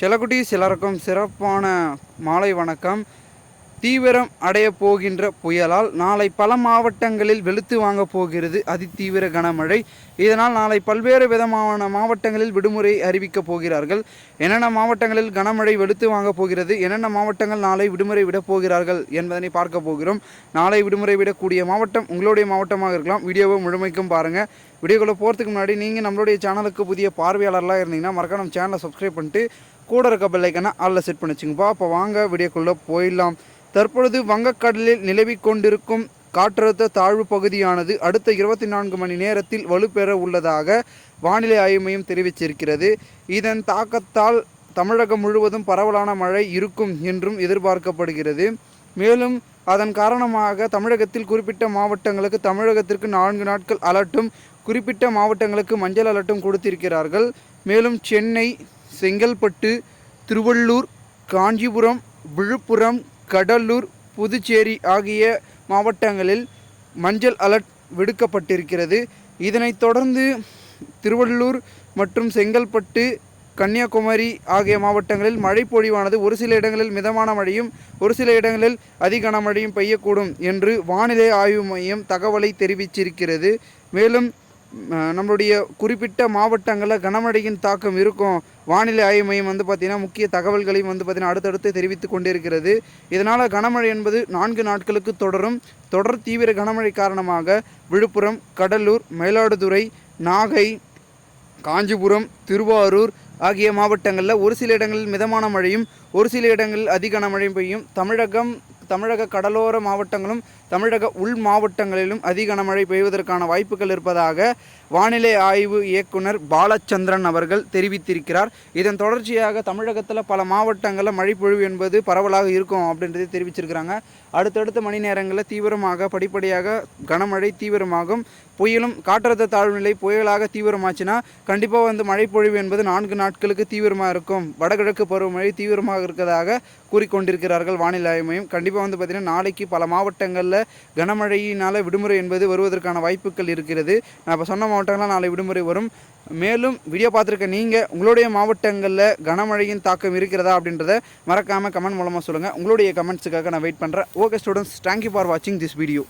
செல்லக்குட்டி சிலருக்கும் சிறப்பான மாலை வணக்கம். தீவிரம் அடைய போகின்ற புயலால் நாளை பல மாவட்டங்களில் வெளுத்து வாங்க போகிறது அதிதீவிர கனமழை. இதனால் நாளை பல்வேறு விதமான மாவட்டங்களில் விடுமுறை அறிவிக்கப் போகிறார்கள். என்னென்ன மாவட்டங்களில் கனமழை வெளுத்து வாங்க போகிறது என்னென்ன மாவட்டங்கள் நாளை விடுமுறை விடப் போகிறார்கள் என்பதனை பார்க்க போகிறோம். நாளை விடுமுறை விடக்கூடிய மாவட்டம் உங்களுடைய மாவட்டமாக இருக்கலாம். வீடியோவை முழுமைக்கும் பாருங்கள் வீடியோக்குள்ளே போகிறதுக்கு முன்னாடி நீங்கள் நம்மளுடைய சேனலுக்கு புதிய பார்வையாளர்லாம் இருந்தீங்கன்னா மறக்காம நம்ம சேனலை சப்ஸ்கிரைப் பண்ணிட்டு கூட இருக்க பெல்லைக்கான ஆளில் செட் பண்ணி வச்சுங்கப்பா அப்போ வாங்க வீடியோக்குள்ளே போயிடலாம். தற்பொழுது வங்கக்கடலில் நிலவிக் கொண்டிருக்கும் காற்றழுத்த தாழ்வு பகுதியானது அடுத்த இருபத்தி நான்கு மணி நேரத்தில் வலுப்பெற உள்ளதாக வானிலை ஆய்வு மையம் தெரிவிச்சிருக்கிறது. இதன் தாக்கத்தால் தமிழகம் முழுவதும் பரவலான மழை இருக்கும் என்றும் எதிர்பார்க்கப்படுகிறது. மேலும் அதன் காரணமாக தமிழகத்தில் குறிப்பிட்ட மாவட்டங்களுக்கு தமிழகத்திற்கு நான்கு நாட்கள் அலர்ட்டும் குறிப்பிட்ட மாவட்டங்களுக்கு மஞ்சள் அலர்ட்டும் கொடுத்திருக்கிறார்கள். மேலும் சென்னை செங்கல்பட்டு திருவள்ளூர் காஞ்சிபுரம் விழுப்புரம் கடலூர் புதுச்சேரி ஆகிய மாவட்டங்களில் மஞ்சள் அலர்ட் விடுக்கப்பட்டிருக்கிறது. இதனைத் தொடர்ந்து திருவள்ளூர் மற்றும் செங்கல்பட்டு கன்னியாகுமரி ஆகிய மாவட்டங்களில் மழை பொழிவானது ஒரு சில இடங்களில் மிதமான மழையும் ஒரு சில இடங்களில் அதிக கனமழையும் பெய்யக்கூடும் என்று வானிலை ஆய்வு மையம் தகவலை தெரிவிச்சிருக்கிறது. மேலும் நம்மளுடைய குறிப்பிட்ட மாவட்டங்களில் கனமழையின் தாக்கம் இருக்கும். வானிலை ஆய்வு மையம் வந்து பார்த்திங்கன்னா முக்கிய தகவல்களையும் வந்து பார்த்திங்கன்னா அடுத்தடுத்து தெரிவித்து கொண்டிருக்கிறது. இதனால் கனமழை என்பது நான்கு நாட்களுக்கு தொடரும். தொடர் தீவிர கனமழை காரணமாக விழுப்புரம் கடலூர் மயிலாடுதுறை நாகை காஞ்சிபுரம் திருவாரூர் ஆகிய மாவட்டங்களில் ஒரு சில இடங்களில் மிதமான மழையும் ஒரு சில இடங்களில் அதிக கனமழையும் பெய்யும். தமிழகம் தமிழக கடலோர மாவட்டங்களும் தமிழக உள் மாவட்டங்களிலும் அதிக கனமழை பெய்வதற்கான வாய்ப்புகள் இருப்பதாக வானிலை ஆய்வு இயக்குனர் பாலச்சந்திரன் அவர்கள் தெரிவித்திருக்கிறார். இதன் தொடர்ச்சியாக தமிழகத்தில் பல மாவட்டங்களில் மழைப்பொழிவு என்பது பரவலாக இருக்கும் அப்படின்றதை தெரிவிச்சிருக்கிறாங்க. அடுத்தடுத்த மணி நேரங்களில் தீவிரமாக படிப்படியாக கனமழை தீவிரமாகும். புயலும் காற்றழுத்த தாழ்வுநிலை புயலாக தீவிரமாச்சுன்னா கண்டிப்பாக வந்து மழைப்பொழிவு என்பது நான்கு நாட்களுக்கு தீவிரமாக இருக்கும். வடகிழக்கு பருவமழை தீவிரமாக இருக்கிறதாக கூறிக்கொண்டிருக்கிறார்கள் வானிலை ஆய்வு மையம். கண்டிப்பாக வந்து பார்த்திங்கன்னா நாளைக்கு பல மாவட்டங்களில் கனமழையினால் விடுமுறை என்பது வருவதற்கான வாய்ப்புகள் இருக்கிறது. நான் இப்போ சொன்ன மாவட்டங்கள்லாம் நாளை விடுமுறை வரும். மேலும் வீடியோ பார்த்துருக்க நீங்கள் உங்களுடைய மாவட்டங்களில் கனமழையின் தாக்கம் இருக்கிறதா அப்படின்றத மறக்காமல் கமெண்ட் மூலமாக சொல்லுங்கள் உங்களுடைய கமெண்ட்ஸுக்காக நான் வெயிட் பண்ணுறேன் okay students thank you for வாட்சிங் திஸ் வீடியோ